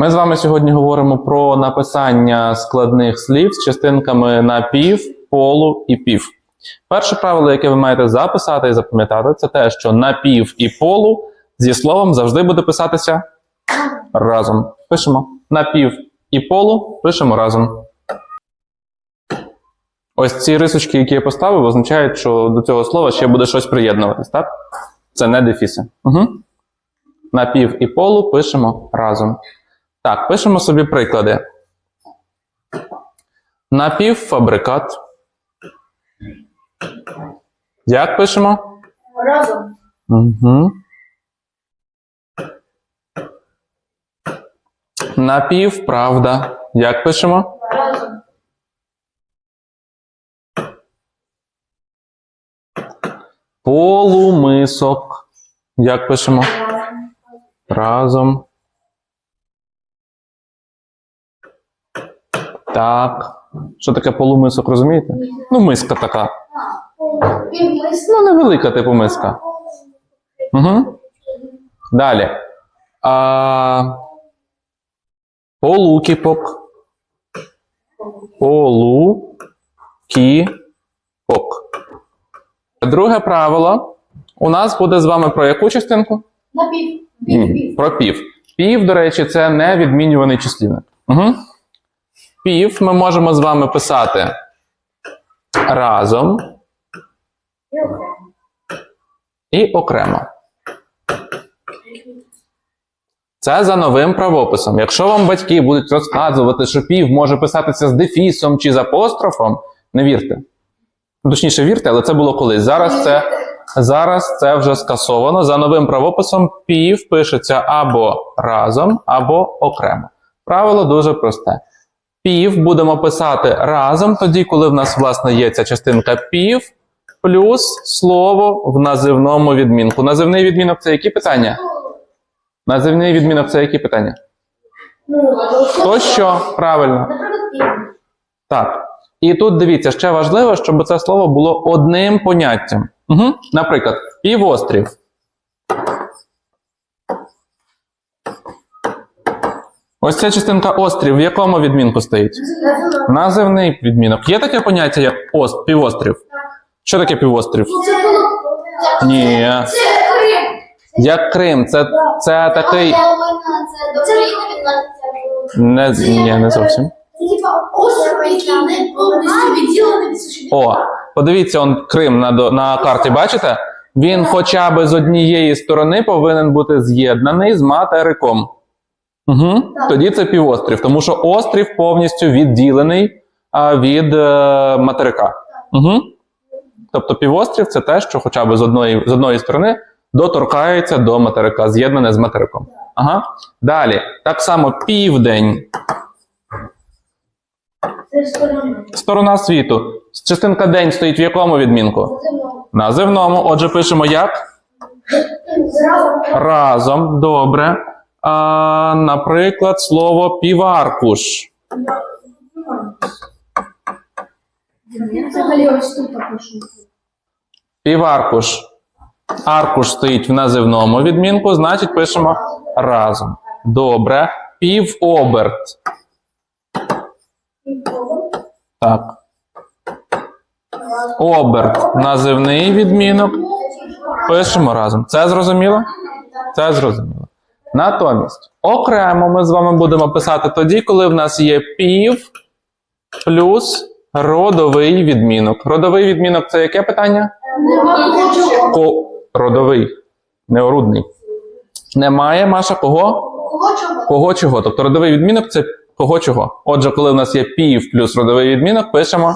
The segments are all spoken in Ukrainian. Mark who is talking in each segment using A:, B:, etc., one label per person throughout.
A: Ми з вами сьогодні говоримо про написання складних слів з частинками на пів, полу і пів. Перше правило, яке ви маєте записати і запам'ятати, це те, що на пів і полу зі словом завжди буде писатися разом. Пишемо на пів і полу, пишемо разом. Ось ці рисочки, які я поставив, означають, що до цього слова ще буде щось приєднуватись, так? Це не дефіси. Угу. На і полу пишемо разом. Так, пишемо собі приклади. Напівфабрикат. Як пишемо?
B: Разом.
A: Угу. Напівправда. Як пишемо?
B: Разом.
A: Полумисок. Як пишемо? Разом. Так. Що таке полумисок, розумієте? Ну, миска така. Ну, невелика типу миска. Угу. Далі. А, полукіпок. Полукіпок. Друге правило. У нас буде з вами про яку частинку?
B: На пів. Пів пів.
A: Про пів. Пів, до речі, це не відмінюваний числівник. Угу. Пів ми можемо з вами писати разом
B: І окремо.
A: Це за новим правописом. Якщо вам батьки будуть розказувати, що пів може писатися з дефісом чи з апострофом, не вірте. Точніше, вірте, але це було колись. Зараз це, зараз це вже скасовано. За новим правописом пів пишеться або разом, або окремо. Правило дуже просте. Пів будемо писати разом, тоді, коли в нас, власне, є ця частинка пів, плюс слово в називному відмінку. Називний відмінок це які питання? Називний відмінок це які питання? То що? Правильно. Так. І тут дивіться, ще важливо, щоб це слово було одним поняттям. Угу. Наприклад, півострів. Ось ця частинка острів в якому відмінку стоїть? Називний відмінок. Є таке поняття, як ост, півострів? Що таке півострів? Ні.
B: Це Крим.
A: Як Крим, це, це такий.
B: Це
A: Не, ні, не зовсім. О, подивіться, он Крим на, на карті, бачите? Він хоча б з однієї сторони повинен бути з'єднаний з материком. Угу. Тоді це півострів, тому що острів повністю відділений а, від е, материка. Угу. Тобто півострів це те, що хоча б з одної, з одної сторони доторкається до материка, з'єднане з материком. Ага. Далі, так само південь.
B: Сторона.
A: Світу. Частинка день стоїть в якому відмінку?
B: Називно.
A: Називному. Отже, пишемо як?
B: Зразу.
A: Разом. Добре. А, наприклад, слово піваркуш. Піваркуш. Аркуш стоїть в називному відмінку, значить пишемо разом. Добре. Півоберт. Так. Оберт. Називний відмінок. Пишемо разом. Це зрозуміло? Це зрозуміло. Натомість, окремо ми з вами будемо писати тоді, коли в нас є пів плюс родовий відмінок. Родовий відмінок це яке питання? Ко... Родовий, неорудний. Немає Маша кого?
B: Кого чого?
A: Тобто родовий відмінок це кого чого. Отже, коли в нас є пів плюс родовий відмінок, пишемо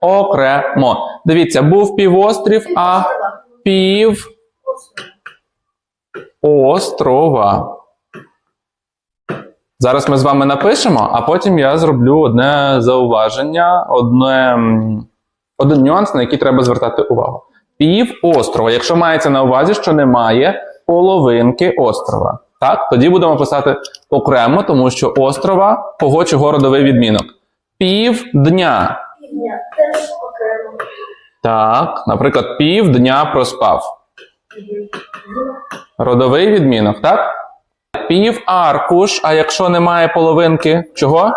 A: окремо. Дивіться, був півострів, а пів острова. Зараз ми з вами напишемо, а потім я зроблю одне зауваження, одне, один нюанс, на який треба звертати увагу. Пів острова. Якщо мається на увазі, що немає половинки острова. Так, тоді будемо писати окремо, тому що острова кого чого родовий відмінок. Півдня.
B: Півдня. Теж окремо.
A: Так, наприклад, півдня проспав. Родовий відмінок, так? Пів аркуш, а якщо немає половинки, чого?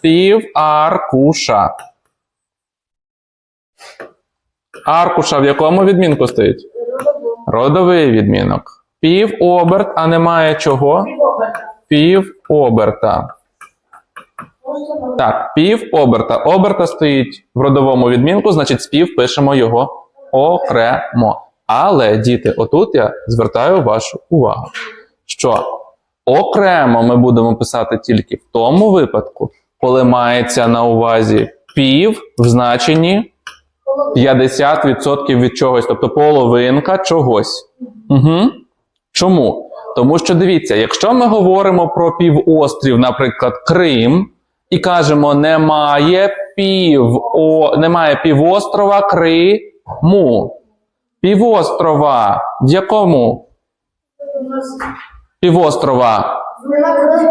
A: Пів аркуша. Аркуша в якому відмінку стоїть? Родовий відмінок. Пів оберт, а немає чого? Пів оберта. Так, пів оберта. Оберта стоїть в родовому відмінку, значить спів пишемо його окремо. Але, діти, отут я звертаю вашу увагу, що окремо ми будемо писати тільки в тому випадку, коли мається на увазі пів в значенні 50% від чогось, тобто половинка чогось. Угу. Чому? Тому що дивіться, якщо ми говоримо про півострів, наприклад, Крим, і кажемо, немає пів, о, немає півострова Криму. Півострова в якому? Півострова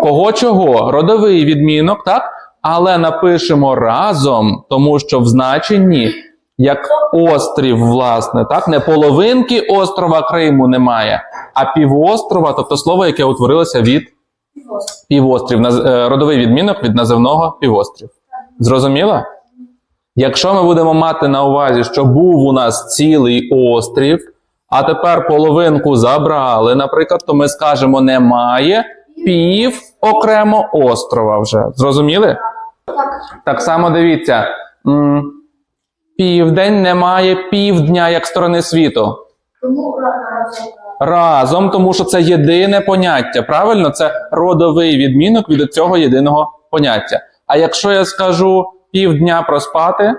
A: Кого чого? Родовий відмінок, так? Але напишемо разом, тому що в значенні як острів, власне, так? Не половинки острова Криму немає, а півострова, тобто слово, яке утворилося від півострів, е, родовий відмінок від називного півострів. Зрозуміло? Якщо ми будемо мати на увазі, що був у нас цілий острів, а тепер половинку забрали, наприклад, то ми скажемо немає пів окремо острова вже. Зрозуміли? Так само дивіться. Південь немає півдня як сторони світу.
B: Тому разом.
A: Разом, тому що це єдине поняття. Правильно, це родовий відмінок від цього єдиного поняття. А якщо я скажу півдня проспати,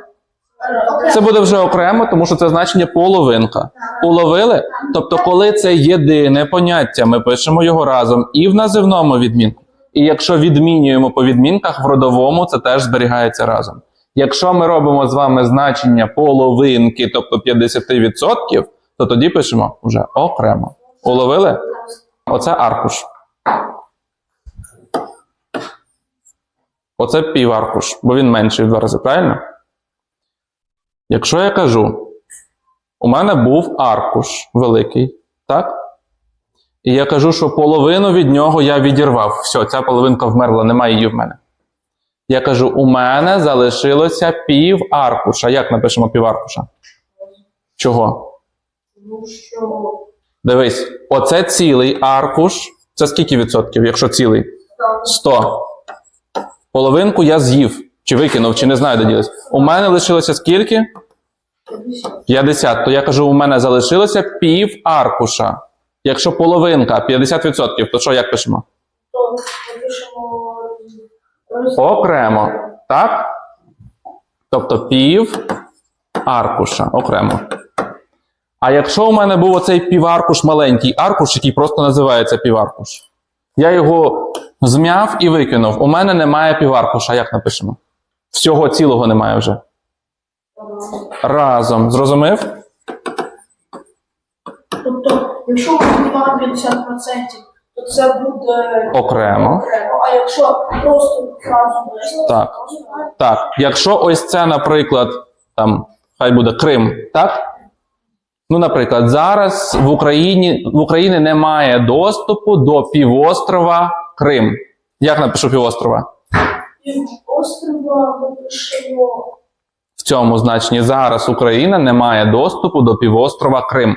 A: це буде вже окремо, тому що це значення половинка. Уловили? Тобто, коли це єдине поняття, ми пишемо його разом і в називному відмінку. І якщо відмінюємо по відмінках в родовому, це теж зберігається разом. Якщо ми робимо з вами значення половинки, тобто 50%, то тоді пишемо вже окремо. Уловили? Оце аркуш. Оце піваркуш, бо він менший в два рази, правильно? Якщо я кажу, у мене був аркуш великий, так? І я кажу, що половину від нього я відірвав. Все, ця половинка вмерла, немає її в мене. Я кажу, у мене залишилося пів аркуша. Як напишемо пів аркуша? Чого? Дивись, оце цілий аркуш. Це скільки відсотків, якщо цілий? 100. Половинку я з'їв, чи викинув, чи не знаю, де ділись. У мене лишилося скільки? 50. То я кажу, у мене залишилося пів аркуша. Якщо половинка 50%, то що як пишемо? Окремо. Так? Тобто пів аркуша окремо. А якщо у мене був оцей піваркуш маленький аркуш, який просто називається піваркуш, я його зм'яв і викинув. У мене немає піваркуша. Як напишемо? Всього цілого немає вже. Разом. Зрозумів?
B: Тобто, якщо ми віднімаємо 50%, то це буде
A: Окремо.
B: окремо. А якщо просто разом
A: Так. Так, якщо ось це, наприклад, там, хай буде Крим, так? Ну, наприклад, зараз в Україні в Україні немає доступу до півострова Крим. Як напишу півострова?
B: пів острова ми пишемо
A: В цьому значенні зараз Україна не має доступу до півострова Крим.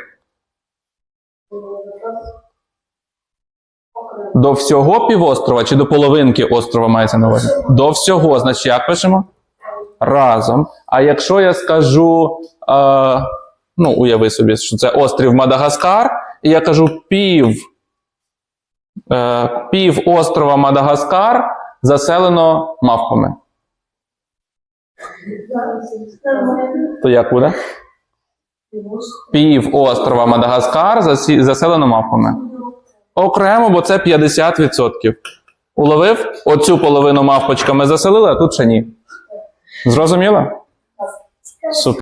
A: До всього півострова чи до половинки острова мається на увазі? До всього, значить, як пишемо? Разом. А якщо я скажу, е, ну, уяви собі, що це острів Мадагаскар, і я кажу пів, пів острова Мадагаскар заселено мавпами. То як буде? Пів острова Мадагаскар заселено мавпами. Окремо, бо це 50%. Уловив? Оцю половину мавпочками заселили, а тут ще ні. Зрозуміло? Супер.